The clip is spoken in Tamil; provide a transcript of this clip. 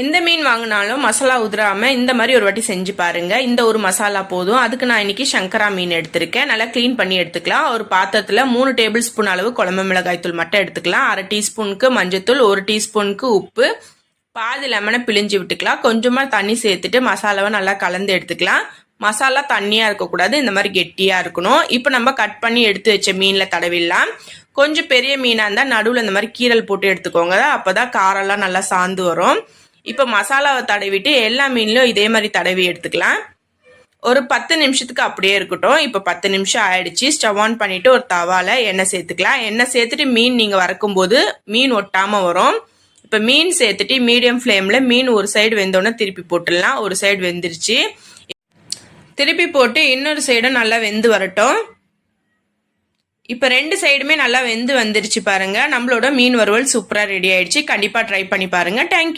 எந்த மீன் வாங்கினாலும் மசாலா உதிராம இந்த மாதிரி ஒரு வாட்டி செஞ்சு பாருங்க. இந்த ஒரு மசாலா போதும். அதுக்கு நான் இன்னைக்கு சங்கரா மீன் எடுத்திருக்கேன். நல்லா க்ளீன் பண்ணி எடுத்துக்கலாம். ஒரு பாத்திரத்துல மூணு டேபிள் ஸ்பூன் அளவு குழம்பு மிளகாய் தூள் மட்டும் எடுத்துக்கலாம். அரை டீஸ்பூனுக்கு மஞ்சத்தூள் ஒரு டீஸ்பூனுக்கு உப்பு. பாதி லெமனை பிழிஞ்சு விட்டுக்கலாம். கொஞ்சமா தண்ணி சேர்த்துட்டு மசாலாவை நல்லா கலந்து எடுத்துக்கலாம். மசாலா தண்ணியாக இருக்கக்கூடாது. இந்த மாதிரி கெட்டியாக இருக்கணும். இப்போ நம்ம கட் பண்ணி எடுத்து வச்ச மீனில் தடவிடலாம். கொஞ்சம் பெரிய மீனாக இருந்தால் நடுவில் இந்த மாதிரி கீரல் போட்டு எடுத்துக்கோங்க. அப்போ தான் காரெல்லாம் நல்லா சாந்து வரும். இப்போ மசாலாவை தடவிட்டு எல்லா மீன்லையும் இதே மாதிரி தடவி எடுத்துக்கலாம். ஒரு பத்து நிமிஷத்துக்கு அப்படியே இருக்கட்டும். இப்போ பத்து நிமிஷம் ஆயிடுச்சு. ஸ்டவ் ஆன் பண்ணிட்டு ஒரு தவால எண்ணெய் சேர்த்துக்கலாம். எண்ணெய் சேர்த்துட்டு மீன் நீங்கள் வறக்கும்போது மீன் ஒட்டாமல் வரும். இப்போ மீன் சேர்த்துட்டு மீடியம் ஃப்ளேமில் மீன் ஒரு சைடு வெந்தோடனே திருப்பி போட்டுடலாம். ஒரு சைடு வெந்துருச்சு. திருப்பி போட்டு இன்னொரு சைடும் நல்லா வெந்து வரட்டும். இப்போ ரெண்டு சைடுமே நல்லா வெந்து வந்துருச்சு பாருங்கள் நம்மளோட மீன் வறுவல் சூப்பராக ரெடி ஆயிடுச்சு. கண்டிப்பாக ட்ரை பண்ணி பாருங்கள் தேங்க்யூ